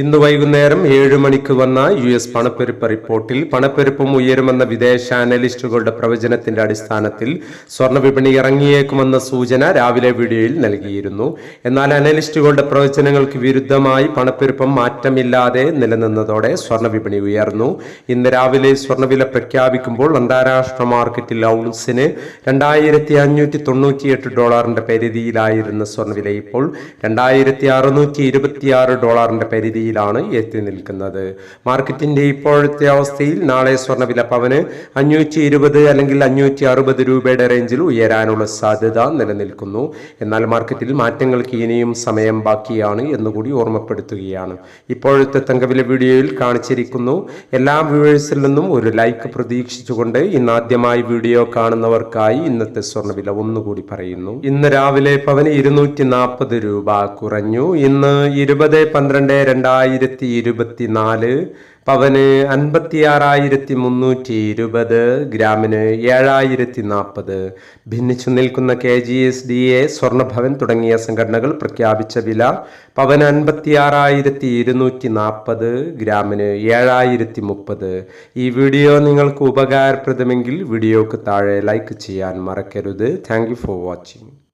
ഇന്ന് വൈകുന്നേരം ഏഴ് മണിക്ക് വന്ന യു എസ് പണപ്പെരുപ്പ് റിപ്പോർട്ടിൽ പണപ്പെരുപ്പും ഉയരുമെന്ന വിദേശ അനലിസ്റ്റുകളുടെ പ്രവചനത്തിന്റെ അടിസ്ഥാനത്തിൽ സ്വർണ വിപണി ഇറങ്ങിയേക്കുമെന്ന സൂചന രാവിലെ വീഡിയോയിൽ നൽകിയിരുന്നു. എന്നാൽ അനലിസ്റ്റുകളുടെ പ്രവചനങ്ങൾക്ക് വിരുദ്ധമായി പണപ്പെരുപ്പം മാറ്റമില്ലാതെ നിലനിന്നതോടെ സ്വർണ വിപണി ഉയർന്നു. ഇന്ന് രാവിലെ സ്വർണവില പ്രഖ്യാപിക്കുമ്പോൾ അന്താരാഷ്ട്ര മാർക്കറ്റിൽ ഔൺസിന് രണ്ടായിരത്തി അഞ്ഞൂറ്റി തൊണ്ണൂറ്റിയെട്ട് ഡോളറിന്റെ പരിധിയിലായിരുന്ന സ്വർണവില ഇപ്പോൾ രണ്ടായിരത്തി അറുന്നൂറ്റി ഇരുപത്തിയാറ് ഡോളറിന്റെ പരിധിയിലാണ് എത്തി നിൽക്കുന്നത്. മാർക്കറ്റിന്റെ ഇപ്പോഴത്തെ അവസ്ഥയിൽ നാളെ സ്വർണവില പവന് അഞ്ഞൂറ്റി ഇരുപത് അല്ലെങ്കിൽ അഞ്ഞൂറ്റി അറുപത് രൂപയുടെ റേഞ്ചിൽ ഉയരാനുള്ള സാധ്യത നിലനിൽക്കുന്നു. എന്നാൽ മാർക്കറ്റിൽ മാറ്റങ്ങൾക്ക് ഇനിയും സമയം ബാക്കിയാണ് എന്നുകൂടി ഓർമ്മപ്പെടുത്തുകയാണ്. ഇപ്പോഴത്തെ തങ്കവില വീഡിയോയിൽ കാണിച്ചിരിക്കുന്നു. എല്ലാ വ്യൂവേഴ്സിൽ നിന്നും ഒരു ലൈക്ക് പ്രതീക്ഷിച്ചുകൊണ്ട് ഇന്ന് ആദ്യമായി വീഡിയോ കാണുന്നവർക്കായി ഇന്നത്തെ സ്വർണവില ഒന്നുകൂടി പറയുന്നു. ഇന്ന് രാവിലെ പവന് ഇരുന്നൂറ്റി നാൽപ്പത് രൂപ കുറഞ്ഞു. ഇന്ന് ഇരുപത് പന്ത്രണ്ട് രണ്ടായിരത്തി ഇരുപത്തിനാല് പവന് അൻപത്തിയാറായിരത്തി മുന്നൂറ്റി ഇരുപത് ഗ്രാമിന് ഏഴായിരത്തി നാൽപ്പത് ഭിന്നിച്ചു നിൽക്കുന്ന K G S D A Swarnabhavan തുടങ്ങിയ സംഘടനകൾ പ്രഖ്യാപിച്ച വില പവന് അൻപത്തിയാറായിരത്തി ഇരുന്നൂറ്റി നാൽപ്പത് ഗ്രാമിന് ഏഴായിരത്തി മുപ്പത് ഈ വീഡിയോ നിങ്ങൾക്ക് ഉപകാരപ്രദമെങ്കിൽ വീഡിയോക്ക് താഴെ ലൈക്ക് ചെയ്യാൻ മറക്കരുത്. Thank for watching.